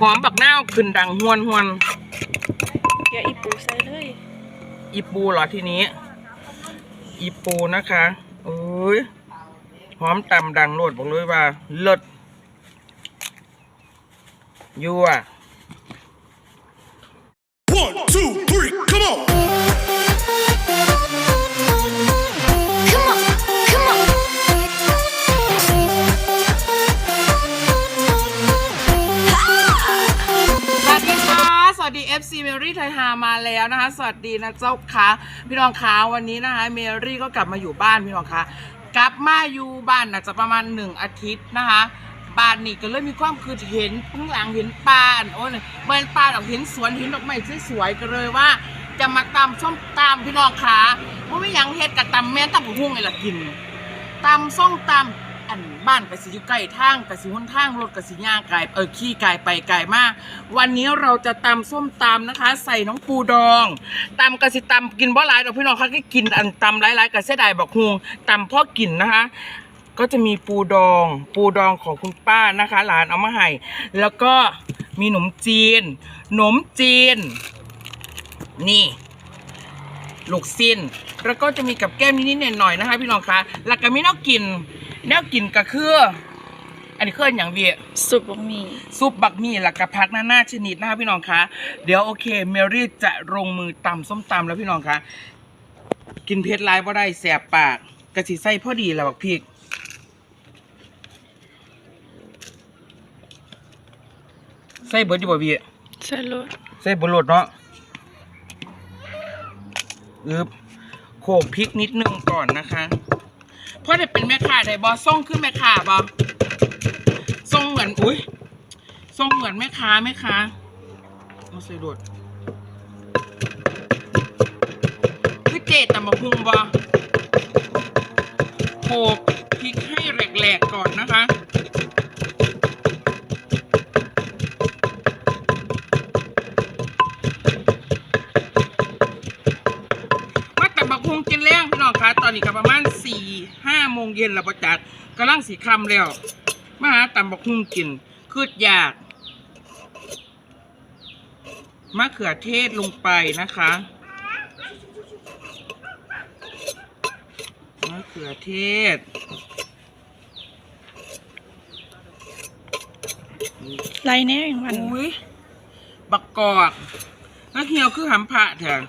หอมบักนาวขึ้นดังหวนหวนแกะอีปูใส่เลยอีปูเหรอทีนี้ อีปูนะคะโอ้ยหอมตำดังโลดบอกเลยว่าเลิศยั่ว One, two, three, ยฮามาแล้วนะคะ สวัสดีนะเจ้าค่ะพี่น้องคะวันนี้นะคะ เมรี่ก็กลับมาอยู่บ้านพี่น้องคะกลับมาอยู่บ้านน่ะจะประมาณหนึ่งอาทิตย์นะคะบ้านนี่ก็เลยมีความคือเห็นข้างหลังเห็นป่าโอ้ยเบินป่าดอกเห็นสวนเห็นดอกไม้สวยๆก็เลยว่า จะมาตำส้มตำพี่น้องคะว่าไม่ยังเฮ็ดกับตำแม่ตำกับหุ้งไงละกินตำส้มตำ อันบ้านกสิอยู่ใกล้ทางกสิหนทางรถกสิย่างไกลเออขี่ไกลไปไกลมากวันนี้เราจะตำส้มตำนะคะ ใส่น้องปูดองตำกสิตำกินบ่หลายดอกพี่น้องเขาก็กินอันตำหลายๆกับเสียดายบอกฮวงตำพ่อกินนะคะ ก็จะมีปูดอง ปูดองของคุณป้านะคะหลานเอามาให้แล้วก็มีหนมจีนหนมจีน นี่ลูกสิ้น แล้วก็จะมีกับแก้มนิดๆหน่อยๆนะคะ พี่น้องคะแล้วก็มีแนวกิน แนวกินก็คือ อันนี้คืออนอย่างเวียสุดบะหมี่ซุปบักหมี่หลักกะพักหน้าหน้าชนิดนะคะพี่น้องคะเดี๋ยวโอเคเมรี่จะลงมือตำส้มตำแล้วพี่น้องคะกินเผ็ดร้ายบ่ได้แสบปากกะสิใส่พอดีแล้วบักพริกใส่เบิร์ดอยู่บ่เวียใส่รสใส่บนรถเนาะอึบโขกพริกนิดนึงก่อนนะคะเพราะได้เป็นแม่ค้าได้บอส่งขึ้นแม่ค้าบอส่งเหมือนอุ้ยส่งเหมือนแม่ค้าแม่ค้ามาใส่รถคือเจตำมะพุงบอโขกพริกให้แหลกๆก่อนนะคะมาแต่บักฮงกินแล้งพี่น้องคะตอนนี้ก็ประมาณสี่ห้าโม งเย็นแล้วประจัดกำลังสีคำแล้วมาหาตำบักฮงกินคืดอยากมะเขือเทศลงไปนะคะมะเขือเทศไรแน่อย่างวันอุ้ยบักกอกนักเหี่ยวคือหำผะเถอะ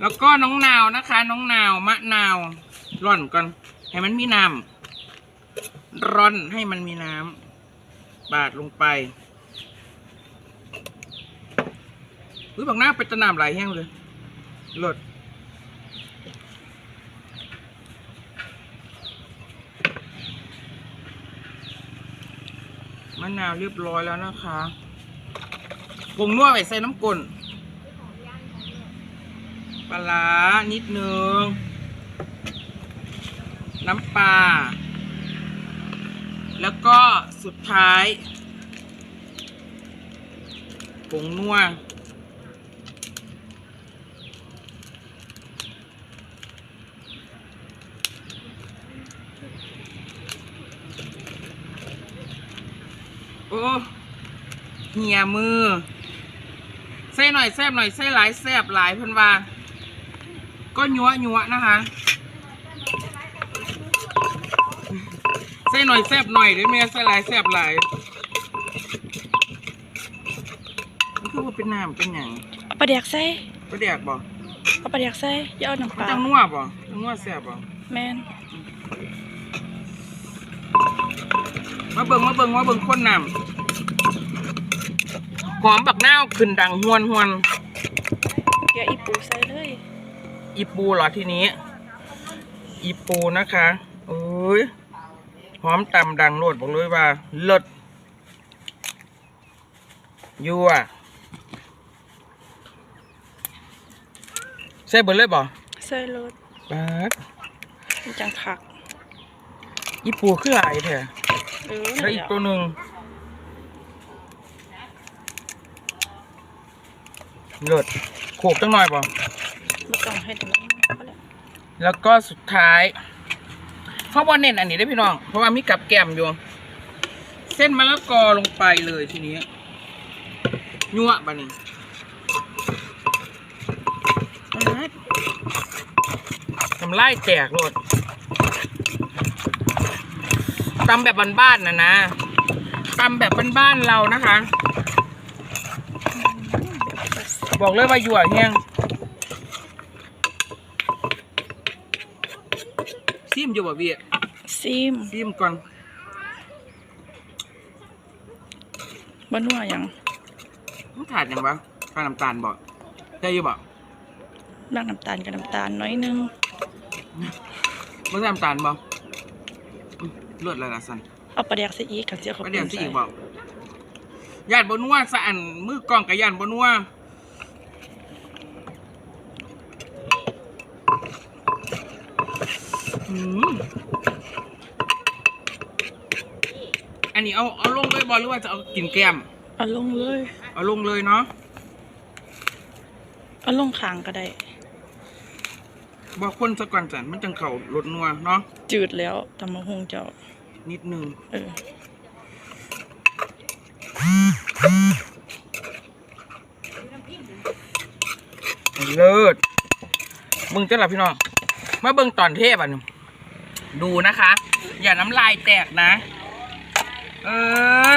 แล้วก็น้องนาวนะคะ น้องนาวมะนาวร่อนก่อน ให้มันมีน้ำร่อนให้มันมีน้ำบาดลงไปอุ้ยบักหน้าเป็นตะนามหลแห้งเลยหลดมะนาวเรียบร้อยแล้วนะคะปรุงนัวไปใส่น้ำกลน ปลานิดนึง น้ำปลา แล้วก็สุดท้ายผงนัวโอ้เหี่ยมือ ใส่หน่อยแซบหน่อยใส่หลายแซบหลายเพันว่า ก็ยัวยัวนะคะใส่หน่อยแซบหน่อยได้ไหมใส่หลายแซบหลายนี่คือว่าเป็นน้ำเป็นอย่างปลาเดียกใส่ประเดียกบ่เอาปลาเดียกใส่อย่าเอาน้ำปมันลาจังนัวบ่จังนัวแซบบ่แมนมาเบิ่งมาเบิ่งมาเบิ่งคนน้ำหอมบักนาวขึ้นดังหวนหวนแกะอีปูใส่เลย อีปูเหรอทีนี้ อีปูนะคะโอ้ยหอมตำดังโลดบอกเลยว่าเลิศยั่วใส่เบิดเลยบ่ใส่รสบาดมันจังคัก อีปูคือหลายแท้เออแล้วอีกตัวหนึ่งเลิศโขกจังหน่อยบ่ ไม่ต้องให้ถึงพอแล้วแล้วก็สุดท้ายเพราะว่าเน้นอันนี้ได้พี่น้อง เพราะว่ามีกับแกมอยู่ เส้นมะละกอลงไปเลยทีนี้ยั่วบะนี่ทำไล่แตกโลดตำแบบบ้านๆนะนะตำแบบบ้านๆเรานะคะ บอกเลยว่ายั่วเฮียง ซิมอยู่บ่เบี้ยซิมซิมก่อนบ้านัวยังมันขาดยังวะขาดน้ำตาลบ่ได้อยู่บ่บ้างน้ำตาลกับน้ำตาลน้อยนึงมันใส่น้ำตาลบ่อืมเลือดอะไรล่ะสันเอาปลาแดกใส่อีกกับเจียวเขาก็เดี๋ยวสิอีกบ่ย่านบนัวสะอันมือกล้องกับย่านบนัว อืมอันนี้เอาเอาลงเลยบอหรือว่าจะเอากินแก้ม เอาลงเลย เอาลงเลยเนาะ เอาลงคางก็ได้ บอกคนสะก่อนจันมันจังเข่าลดนัวเนาะ จืดแล้วตำมะฮงเจ้า นิดนึง เออเลิศมึงจะหลับพี่น้อง มาเบิ่งตอนเทพอะนี่ ดูนะคะ อย่าน้ำลายแตกนะ เออ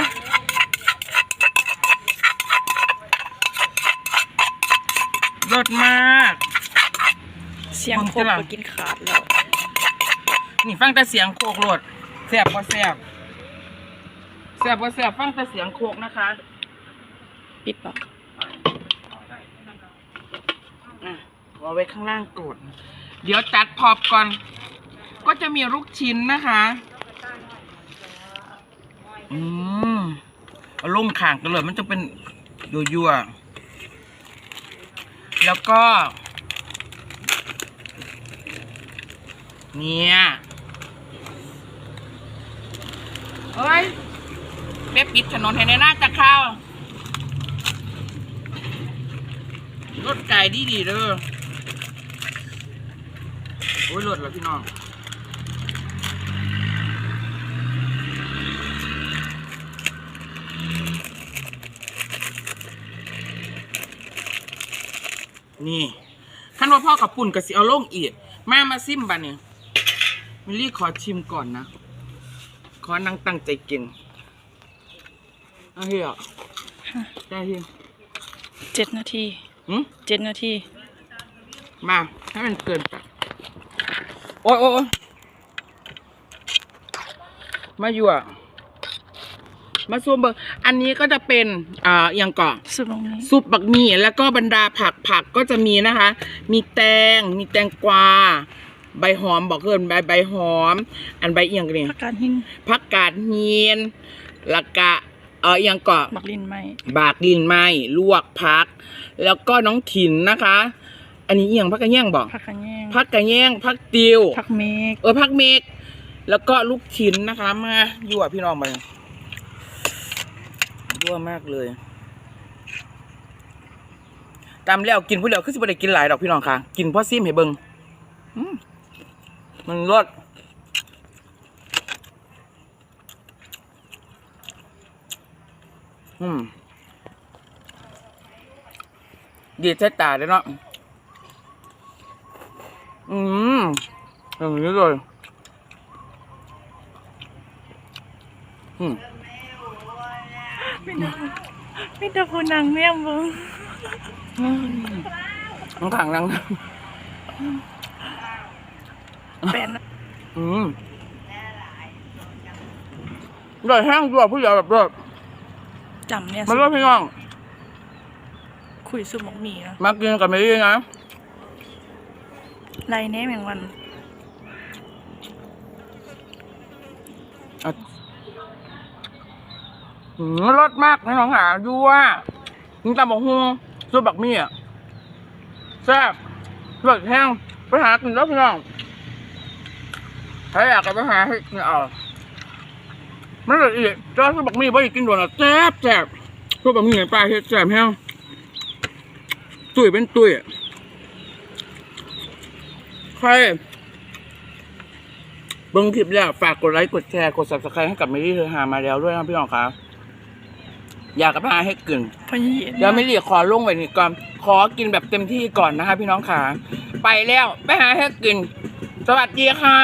เลิศมาก เสียงมึงโคจะกหลับก็กินขาดแล้ว นี่ฟังแต่เสียงโคกโลดแสบพอแสบแสบพอแสบฟังแต่เสียงโคกนะคะ ปิดปะอะเอาไว้ข้างล่างกดเดี๋ยวตัดพอบก่อน ก็จะมีลูกชิ้นนะคะ อืมเอาลงข่างกันเลยมันจะเป็นยั่วๆแล้วก็ เนี่ยเฮ้ยเป๊ปปิดถนนให้ในหน้าจะเข้ารถไก่ดีดีเด้อโอ้ยรถแล้วพี่น้อง นี่ขั้นว่าพ่อกับปุ่นกับสิเอาลงอีกมามาซิมบันเนี่ยมิลลี่ขอชิมก่อนนะ ขอนั่งตั้งใจกินเอาเฮียได้เฮียเจ็ดนาทีหืมเจ็ดนาที มาให้มันเกินไปโอ้ยโอ้ยโอ๊ยมาอยู่อะ มาซูมเบอร์อันนี้ก็จะเป็นอ่าอย่างก่อนสุดตรงนี้ซุปบักหมี่แล้วก็บรรดาผักผักก็จะมีนะคะ มีแตง มีแตงกวา ใบหอมบอกเกินใบใบหอม อันใบเอียงกันเนี่ยผักกาดหินผักกาดเฮียนแล้วก็เออเอียงก่อนบักลินไหมบากดินไม้ลวกผัก แล้วก็น้องถิ่นนะคะ อันนี้เอียงผักกระแยงบอกผักกระแยงผักกระแยงผักติวผักเมกเออผักเมกแล้วก็ลูกชิ้นนะคะ มายั่วพี่น้องมายั่ วมากเลยตามแล้วกินผู้เดียวคือสิบได้กินหลายดอกพี่น้องค่ะ กินพราะซิมให้เบิงมันรสอืมดีใช้ตาเลยเนาะอืมอย่างนี้เลยอืม ม่แต่คนนางแม่มเบิ้งน้องขังนังแปดนอืมเลยแห้งด้วยผู้ใหญ่แบบแบบจำเนี่ยมันก็พี่น้อง คุยสุหมกหมีนะมากินกับเมลี่นะไรแน่แมงวัน อะอืม รสมากพี่น้องหาดูว่ากินตำบักฮวงซุปบักมี่อะแซ่บรสแห้งไปหากินแล้วพี่น้องใครอยากก็ไปหาให้กินเอาไมันละเอียดจ้าซุปบักมี่ได้กินโดนอะแซ่บแซ่บซุปบักมี่ปลาเฮ็ดแซ่บแห้งตุ้ยเป็นตุ้ยใครเบิ้งคลิปแล้วฝากกดไลค์กดแชร์กด subscribe ให้กับเมรี่เธอหามาแล้วด้วยนะพี่น้องคะ อยากกับมาให้กึ่งพย็นเดี๋ยวไม่เรียกขอลงไปนี่ก่อน ขอกินแบบเต็มที่ก่อนนะคะ พี่น้องขาไปแล้วไปหาให้กลืนสวัสดีค่ะ